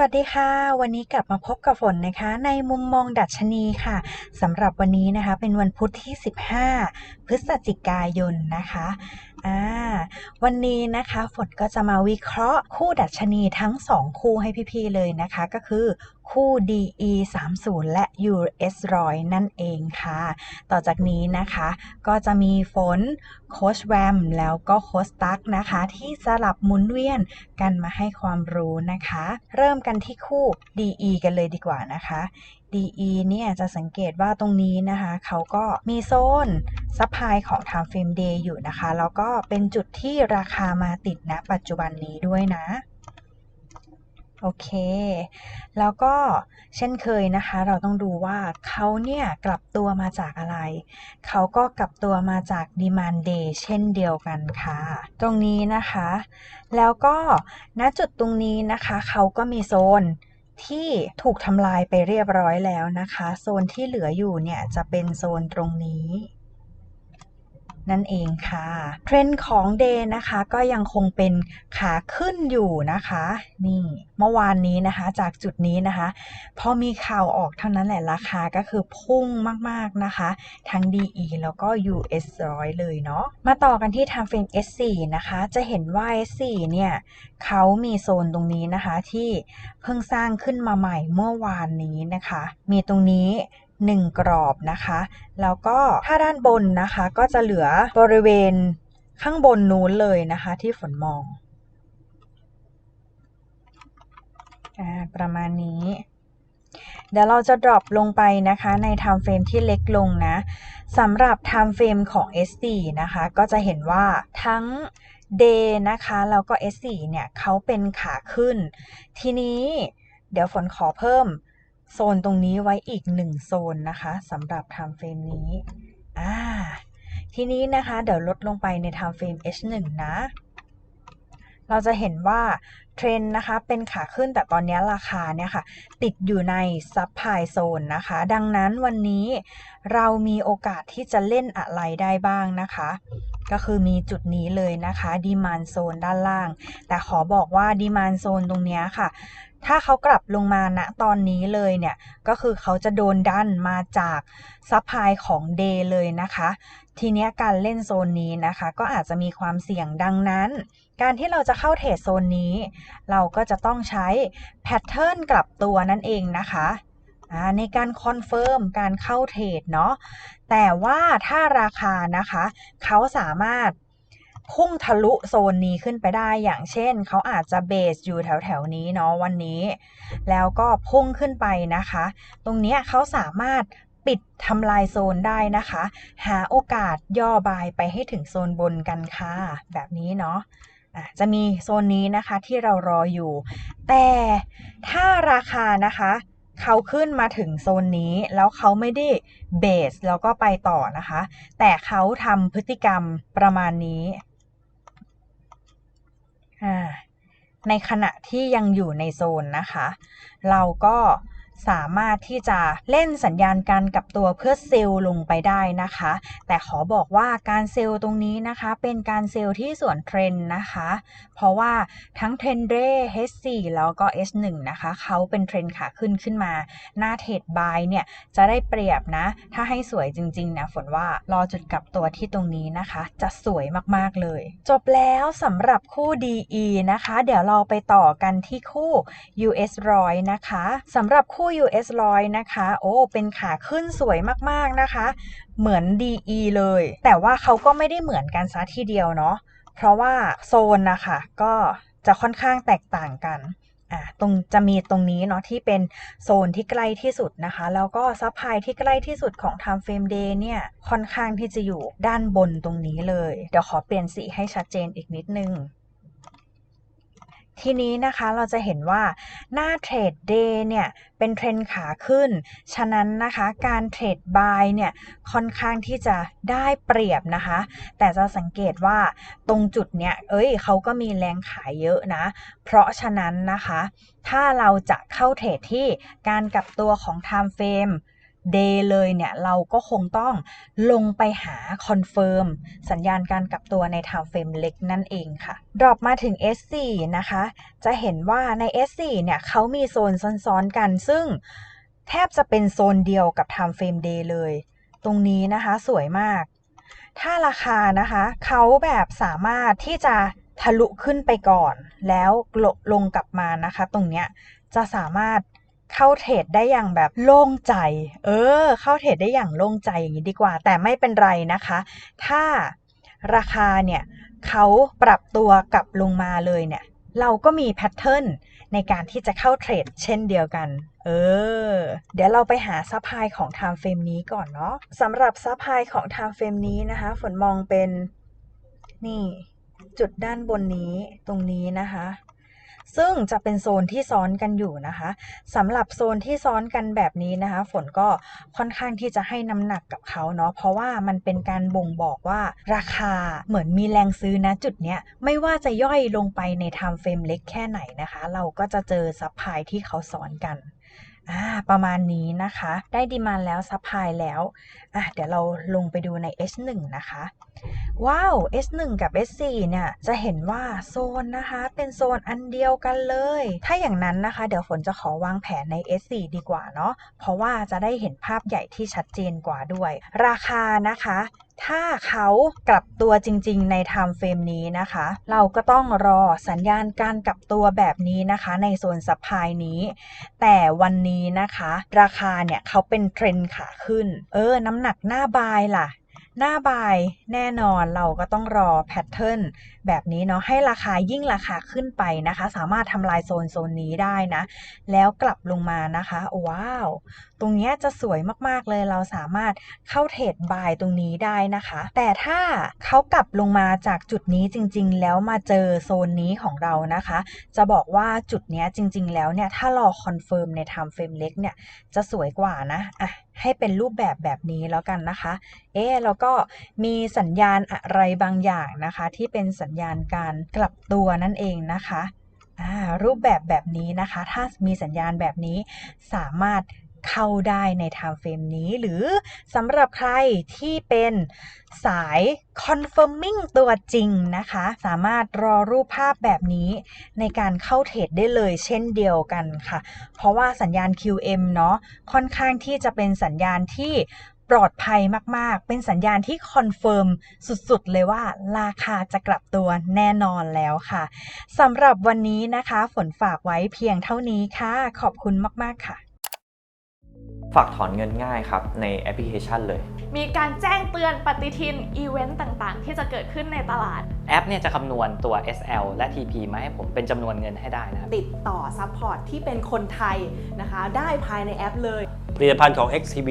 วัสดีค่ะ วันนี้กลับมาพบกับฝนนะคะ ในมุมมองดัชนีค่ะสำหรับวันนี้นะคะ เป็นวันพุธที่ 15 พฤศจิกายนนะคะอ่าวันนี้นะคะฝนก็จะมาวิเคราะห์คู่ดัชนีทั้ง 2 คู่ให้พี่ๆเลยนะคะ ก็คือคู่ DE 30และ US 100นั่นเองค่ะ ต่อจากนี้นะคะ ก็จะมีฝนโคชแวมแล้วก็โคชตักนะคะ ที่สลับหมุนเวียนกันมาให้ความรู้นะคะ เริ่มกันที่คู่ DE กันเลยดีกว่านะคะ DE เนี่ยจะสังเกตว่าตรงนี้นะคะเขาก็มีโซนซัพพลายของ Time Frame Day อยู่นะคะ แล้วก็เป็นจุดที่ราคามาติดณนะปัจจุบันนี้ด้วยนะโอเค แล้วก็เช่นเคยนะคะ เราต้องดูว่าเขาเนี่ยกลับตัวมาจากอะไร เขาก็กลับตัวมาจาก Demand Day เช่นเดียวกันค่ะ ตรงนี้นะคะ แล้วก็ณจุดตรงนี้นะคะ เขาก็มีโซน ที่ถูกทำลายไปเรียบร้อยแล้วนะคะ โซนที่เหลืออยู่เนี่ยจะเป็นโซนตรงนี้ นั่นเองค่ะ เทรนด์ของเดย์นะคะก็ยังคงเป็นขาขึ้นอยู่นะคะ นี่เมื่อวานนี้นะคะจากจุดนี้นะคะพอมีข่าวออกเท่านั้นแหละราคาก็คือพุ่งมากๆนะคะ ทั้ง DE แล้วก็ US 100 เลยเนาะมาต่อกันที่ Time Frame S4 นะคะ จะเห็นว่า S4 เนี่ยเขามีโซนตรงนี้นะคะที่เพิ่งสร้างขึ้นมาใหม่เมื่อวานนี้นะคะ มีตรงนี้ 1 กรอบนะคะ แล้วก็ถ้าด้านบนนะคะ ก็จะเหลือบริเวณข้างบนนู้นเลยนะคะ ที่ฝนมองอประมาณนี้ เดี๋ยวเราจะ drop ลงไปนะคะใน time frame ที่เล็กลงนะสำหรับ time frame ของ S4 นะคะ ก็จะเห็นว่าทั้ง day นะคะแล้วก็ S4 เนี่ยเขาเป็นขาขึ้น ทีนี้เดี๋ยวฝนขอเพิ่ม โซนตรงนี้ไว้อีกหนึ่งโซนนะคะสำหรับ time frame นี้อ่าทีนี้นะคะ เดี๋ยวลดลงไปใน time frame H1 นะ เราจะเห็นว่าเทรนนะคะเป็นขาขึ้นแต่ตอนนี้ราคาเนี่ยค่ะ ติดอยู่ในซับไพโซนนะคะ ดังนั้นวันนี้เรามีโอกาสที่จะเล่นอะไรได้บ้างนะคะ ก็คือมีจุดนี้เลยนะคะดีมานโซนด้านล่าง แต่ขอบอกว่าดีมานโซนตรงนี้ค่ะ ถ้าเขากลับลงมาณตอนนี้เลยเนี่ย ก็คือเขาจะโดนดันมาจากซัพพลายของเดย์เลยนะคะ ทีนี้การเล่นโซนนี้นะคะ ก็อาจจะมีความเสี่ยงดังนั้น การที่เราจะเข้าเทรดโซนนี้ เราก็จะต้องใช้แพทเทิร์นกลับตัวนั่นเองนะคะในการคอนเฟิร์มการเข้าเทรดเนาะแต่ว่าถ้าราคานะคะ เขาสามารถ พุ่งทะลุโซนนี้ขึ้นไปได้อย่างเช่น เขาอาจจะเบสอยู่แถวแถวนี้เนาะวันนี้ แล้วก็พุ่งขึ้นไปนะคะ ตรงนี้เขาสามารถปิดทำลายโซนได้นะคะ หาโอกาสย่อบายไปให้ถึงโซนบนกันค่ะ แบบนี้เนาะจะมีโซนนี้นะคะที่เรารออยู่ แต่ถ้าราคานะคะเขาขึ้นมาถึงโซนนี้แล้วเขาไม่ได้เบสแล้วก็ไปต่อนะคะ แต่เขาทำพฤติกรรมประมาณนี้ ในขณะที่ยังอยู่ในโซนนะคะ เราก็ สามารถที่จะเล่นสัญญาณการกับตัวเพื่อเซลล์ลงไปได้นะคะ แต่ขอบอกว่าการเซลล์ตรงนี้นะคะ เป็นการเซลล์ที่ส่วนเทรนนะคะ เพราะว่าทั้งเทรนเด H4 แล้วก็ S1 นะคะเขาเป็นเทรนขาขึ้นขึ้นมา หน้าเทรดบายเนี่ยจะได้เปรียบนะ ถ้าให้สวยจริงๆนะฝนว่ารอจุดกลับตัวที่ตรงนี้นะคะ จะสวยมากๆเลย จบแล้วสำหรับคู่ DE นะคะ เดี๋ยวเราไปต่อกันที่คู่ US 100นะคะสำหรับคู่คู่ US 100 นะคะ โอ้ เป็นขาขึ้นสวยมากๆนะคะ เหมือน DE เลย แต่ว่าเขาก็ไม่ได้เหมือนกันซะทีเดียวเนาะ เพราะว่าโซนนะคะก็จะค่อนข้างแตกต่างกันอ่าตรงจะมีตรงนี้เนาะที่เป็นโซนที่ใกล้ที่สุดนะคะ แล้วก็ซับไพที่ใกล้ที่สุดของ Time Frame Day เนี่ยค่อนข้างที่จะอยู่ด้านบนตรงนี้เลย เดี๋ยวขอเปลี่ยนสีให้ชัดเจนอีกนิดนึง ทีนี้นะคะเราจะเห็นว่าหน้าเทรดเดย์เนี่ย เป็นเทรนขาขึ้น ฉะนั้นนะคะการเทรดบายเนี่ย ค่อนข้างที่จะได้เปรียบนะคะ แต่จะสังเกตว่าตรงจุดเนี้ยเอ้ยเขาก็มีแรงขายเยอะนะ เพราะฉะนั้นนะคะ ถ้าเราจะเข้าเทรดที่การกลับตัวของ time frame day เลยเนี่ย เราก็คงต้องลงไปหาคอนเฟิร์มสัญญาณการกลับตัวใน time frame เล็กนั่นเองค่ะ ดรอปมาถึง S4 นะคะ จะเห็นว่าใน S4 เนี่ยเขามีโซนซ้อนๆกัน ซึ่งแทบจะเป็นโซนเดียวกับ time frame day เลย ตรงนี้นะคะสวยมาก ถ้าราคานะคะ เขาแบบสามารถที่จะทะลุขึ้นไปก่อน แล้วลลงกลับมานะคะ ตรงเนี้ยจะสามารถ เข้าเทรดได้อย่างแบบโล่งใจ เออ เข้าเทรดได้อย่างโล่งใจอย่างนี้ดีกว่า แต่ไม่เป็นไรนะคะ ถ้าราคาเนี่ยเขาปรับตัวกลับลงมาเลยเนี่ย เราก็มีแพทเทิร์นในการที่จะเข้าเทรดเช่นเดียวกัน เออ เดี๋ยวเราไปหาซัพพลายของ time frame นี้ก่อนเนาะสำหรับซัพพลายของ time frame นี้นะคะ ฝนมองเป็นนี่จุดด้านบนนี้ตรงนี้นะคะ ซึ่งจะเป็นโซนที่ซ้อนกันอยู่นะคะสำหรับโซนที่ซ้อนกันแบบนี้นะคะ ฝนก็ค่อนข้างที่จะให้น้ำหนักกับเขาเนาะเพราะว่ามันเป็นการบ่งบอกว่าราคาเหมือนมีแรงซื้อนะจุดเนี้ยไม่ว่าจะย่อยลงไปในไทม์เฟรมเล็กแค่ไหนนะคะ เราก็จะเจอซับพลายที่เขาซ้อนกัน อ่าประมาณนี้นะคะ ได้ดีมานแล้วซัพพลายแล้วอะเดี๋ยวเราลงไปดูใน S1 นะคะ ว้าว S1 กับ S4 เนี่ยจะเห็นว่าโซนนะคะ เป็นโซนอันเดียวกันเลย ถ้าอย่างนั้นนะคะ เดี๋ยวฝนจะขอวางแผนใน S4 ดีกว่าเนาะเพราะว่าจะได้เห็นภาพใหญ่ที่ชัดเจนกว่าด้วย ราคานะคะ ถ้าเขากลับตัวจริง ๆ ในไทม์เฟรมนี้นะคะ เราก็ต้องรอสัญญาณการกลับตัวแบบนี้นะคะ ในโซนสัพพายนี้ แต่วันนี้นะคะ ราคาเนี่ยเขาเป็นเทรนด์ขาขึ้น เออ น้ำหนักหน้าบายล่ะ หน้าบายแน่นอนเราก็ต้องรอแพทเทิร์น แบบนี้เนาะให้ราคายิ่งราคาขึ้นไปนะคะ สามารถทำลายโซนโซนนี้ได้นะ แล้วกลับลงมานะคะว้าว ตรงเนี้ยจะสวยมากๆเลยเราสามารถเข้าเทรดบายตรงนี้ได้นะคะ แต่ถ้าเขากลับลงมาจากจุดนี้จริง ๆ แล้วมาเจอโซนนี้ของเรานะคะ จะบอกว่าจุดเนี้ยจริง ๆ แล้วเนี่ยถ้ารอคอนเฟิร์มใน time frame เล็กเนี่ยจะสวยกว่านะอะให้เป็นรูปแบบแบบนี้แล้วกันนะคะ เอ๊แล้วก็มีสัญญาณอะไรบางอย่างนะคะ ที่เป็นสัญญาณการกลับตัวนั่นเองนะคะรูปแบบแบบนี้นะคะ ถ้ามีสัญญาณแบบนี้สามารถเข้าได้ใน time frame นี้หรือสำหรับใครที่เป็นสาย confirming ตัวจริงนะคะ สามารถรอรูปภาพแบบนี้ในการเข้าเทรดได้เลยเช่นเดียวกันค่ะ เพราะว่าสัญญาณ QM เนาะค่อนข้างที่จะเป็นสัญญาณที่ ปลอดภัยมาก ๆ เป็นสัญญาณที่คอนเฟิร์มสุด ๆ เลยว่าราคาจะกลับตัวแน่นอนแล้วค่ะสำหรับวันนี้นะคะ ฝนฝากไว้เพียงเท่านี้ค่ะ ขอบคุณมาก ๆ ค่ะ ฝากถอนเงินง่ายครับ ในแอปพลิเคชันเลย มีการแจ้งเตือนปฏิทินอีเวนต์ต่างๆ ที่จะเกิดขึ้นในตลาด แอปเนี่ยจะคำนวณตัว SL และ TP มาให้ผมเป็นจำนวนเงินให้ได้นะครับติดต่อซัพพอร์ตที่เป็นคนไทยนะคะ ได้ภายในแอปเลย ผลิตภัณฑ์ของ XTB